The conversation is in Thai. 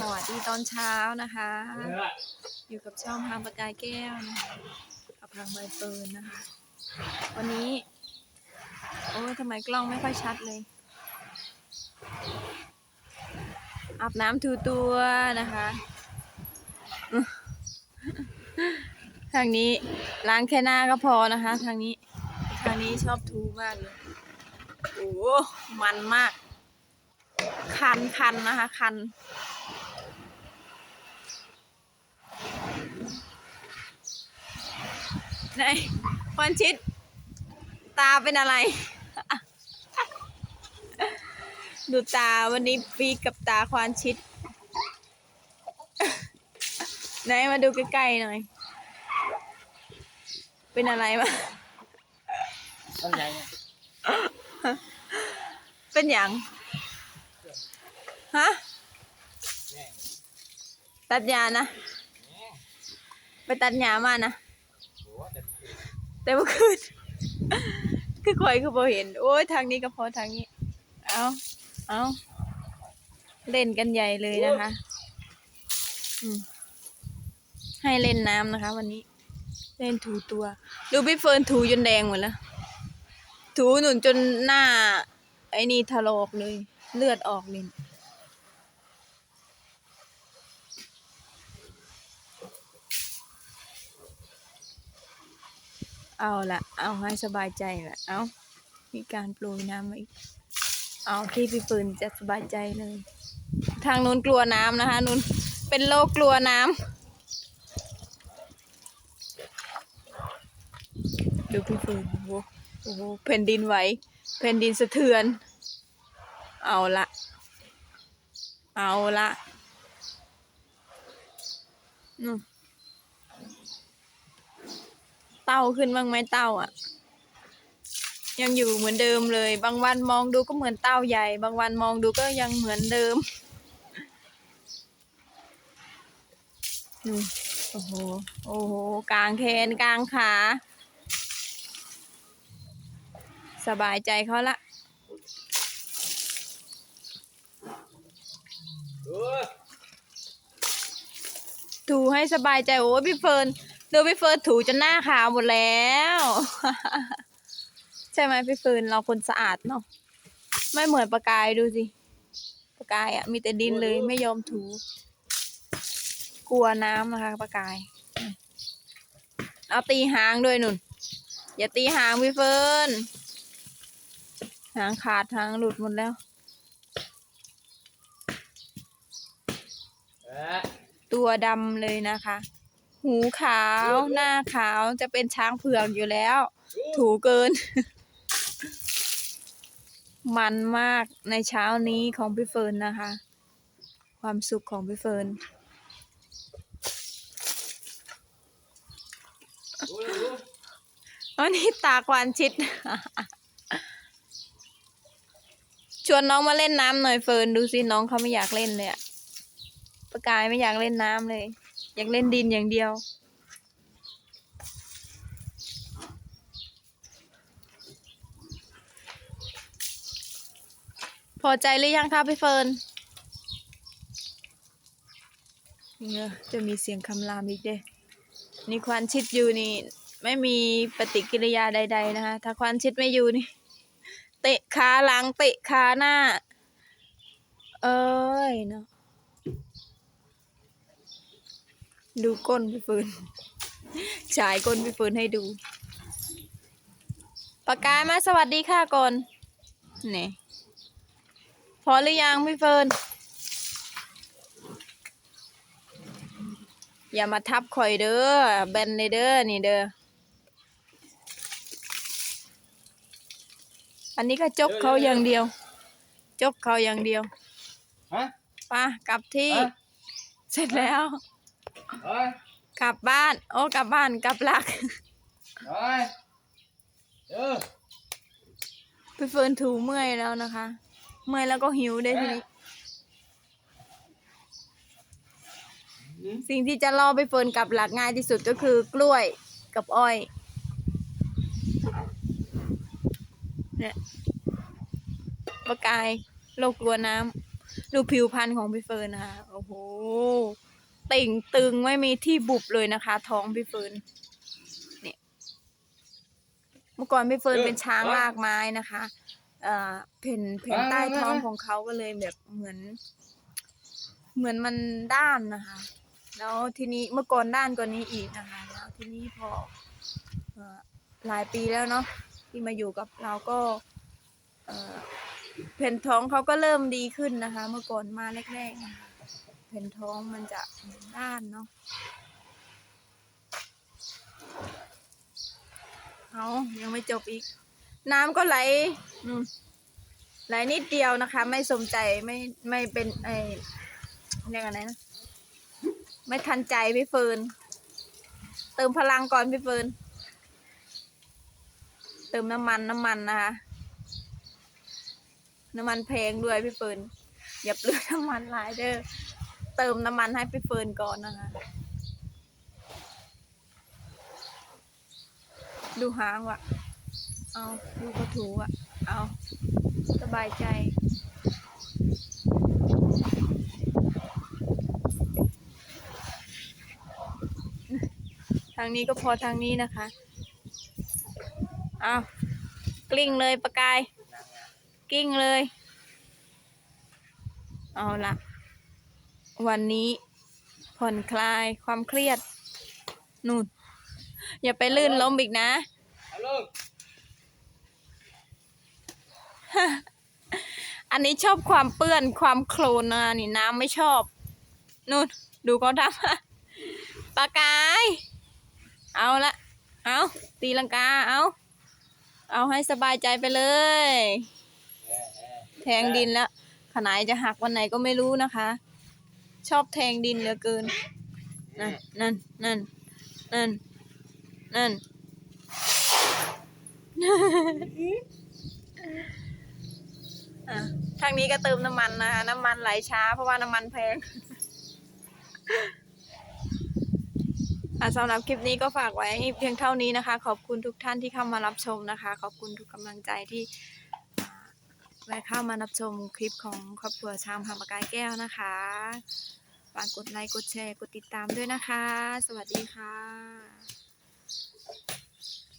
สวัสดีตอนเช้านะคะ อยู่กับช่องทางประกายแก้วนะคะกับทางใบเฟิร์นนะคะ วันนี้ โอ้ยทำไมกล้องไม่ค่อยชัดเลยอาบน้ำถูตัวนะคะ ทางนี้ล้างแค่หน้าก็พอนะคะ ทางนี้ ทางนี้ชอบทูมากเลยโอ้หมันมาก คันคันนะคะ คัน ไหนควันชิดตาเป็นอะไร ดูตาวันนี้ปีกับตาควานชิด ไหนมาดูใกล้ๆหน่อย เป็นอะไรมาเป็นอย่างฮะตัดหญ้านะ ไปตัดหญ้ามานะ แต่เมื่อคืนคือคอยคือพอเห็น โอ้ยทางนี้ก็พอทางนี้ เอาเอาเล่นกันใหญ่เลยนะคะอืมให้เล่นน้ำนะคะ วันนี้ เล่นถูตัว ดูพี่เฟิร์นถูจนแดงหมดแล้ว ถูหนุนจนหน้า ไอ้นี่ถลอกเลย เลือดออกเลย เอาละเอาให้สบายใจละเอามีการโปรยน้ำมาอีกเอาที่พี่ปืนจะสบายใจเลย ทางนู้นกลัวน้ำนะคะนู้นเป็นโรคกลัวน้ำดูพี่ปืนโอ้โหโอ้โหแผ่นดินไหวแผ่นดินสะเทือน เอาละเอาละนู่น เต้าขึ้นบ้างไหมเต้าอะ ยังอยู่เหมือนเดิมเลย บางวันมองดูก็เหมือนเต้าใหญ่ บางวันมองดูก็ยังเหมือนเดิมโอ้โห โอ้โห กลางแขนกลางขา สบายใจเขาละเออถูให้สบายใจ โอ้พี่เฟิร์น ดูพี่เฟิร์นถูจนหน้าขาวหมดแล้ว ใช่ไหมพี่เฟิร์นเราคนสะอาดเนาะไม่เหมือนปากกายดูสิปากกายอะมีแต่ดินเลยไม่ยอมถู กลัวน้ำนะคะปากกาย เอาตีหางด้วยนุ่น อย่าตีหางพี่เฟิร์นหางขาดหางหลุดหมดแล้วเออตัวดำเลยนะคะ หูขาว หน้าขาวจะเป็นช้างเผือกอยู่แล้ว ถูเกิน มันมากในเช้านี้ของพี่เฟิร์นนะคะ ความสุขของพี่เฟิร์นอันนี้ตาควานชิด ชวนน้องมาเล่นน้ำหน่อยเฟิร์นดูสิน้องเขาไม่อยากเล่นเลยอะประกายไม่อยากเล่นน้ำเลย อยากเล่นดินอย่างเดียว พอใจหรือยังคะพี่เฟิร์นเนี่ยจะมีเสียงคำรามอีกเด้นี่ควันชิดอยู่นี่ ไม่มีปฏิกิริยาใด ๆ นะคะถ้าควันชิดไม่อยู่นี่ เตะขาหลังเตะขาหน้า เอ้ยเนาะ ดูก้นพี่ฟืนฉายก้นพี่ฟืนให้ดูปากกายมาสวัสดีค่ะก่อนนี่พอหรือยังพี่เฟิร์นอย่ามาทับข่อยเด้อแบนเลยเด้อนี่เด้ออันนี้ก็จกเขาอย่างเดียวจกเขาอย่างเดียวฮะไป่ะกลับที่ฮะเสร็จแล้ว เฮ้ยกลับบ้าน โอ้กลับบ้านกลับหลักเฮ้ยเออพี่เฟิร์นถูเมื่อยแล้วนะคะ เมื่อยแล้วก็หิวได้วยทีนี้อืมสิ่งที่จะล่อไปเฟิร์นกลับหลักง่ายที่สุดก็คือกล้วยกับอ้อยเนี่ยประกายโรคกลัวน้ำดูผิวพรรณของพี่เฟิร์นนะคะโอ้โห ต่งตึงไม่มีที่บุบเลยนะคะ ท้องพี่เฟิร์นเนี่ยเมื่อก่อนพี่เฟิร์นเป็นช้างลากไม้นะคะเอ่อเพ่นเพ่นใต้ท้องของเขาก็เลยแบบเหมือน เหมือนมันด้านนะคะ แล้วทีนี้เมื่อก่อนด้านกว่านี้อีกนะคะ แล้วทีนี้พอหลายปีแล้วเนาะที่มาอยู่กับเราก็เอ่อแผ่นท้องเขาก็เริ่มดีขึ้นนะคะ เมื่อก่อนมาแรกๆนะคะ แผ่นท้องมันจะด้านเนาะเอายังไม่จบอีก น้ำก็ไหลนู่นไหลนิดเดียวนะคะ ไม่สมใจไม่ไม่เป็นไอเรียกอะไรนะ ไม่ทันใจพี่เฟิร์นเติมพลังก่อนพี่เฟิร์นเติมน้ำมันน้ำมันนะคะ น้ำมันแพงด้วยพี่เฟิร์นอย่าเปลืองน้ำมันหลายเด้อ เติมน้ำมันให้พี่เฟิร์นก่อนนะคะ ดูหางว่ะ เอาดูกระถูอะ เอาสบายใจทางนี้ก็พอทางนี้นะคะ เอากลิ้งเลยประกาย กิ้งเลย เอาละ วันนี้ผ่อนคลายความเครียด นู่น อย่าไปลื่นล้มอีกนะ อันนี้ชอบความเปื้อนความโคลนนะนี่น้ำไม่ชอบ นู่น ดูเขาทำปลากาย เอาละเอาตีลังกา เอาเอาให้สบายใจไปเลย แทงดินแล้วขนายจะหักวันไหนก็ไม่รู้นะคะ ชอบแทงดินเหลือเกิน นั่น นั่น นั่น นั่น นั่นอะทางนี้ก็เติมน้ำมันนะคะ น้ำมันไหลช้า เพราะว่าน้ำมันแพงสำหรับคลิปนี้ก็ฝากไว้เพียงเท่านี้นะคะ ขอบคุณทุกท่านที่เข้ามารับชมนะคะ ขอบคุณทุกกำลังใจที่ และเข้ามารับชมคลิปของครอบครัวชามหาปากกายแก้วนะคะฝากกดไลค์กดแชร์กดติดตามด้วยนะคะ สวัสดีค่ะ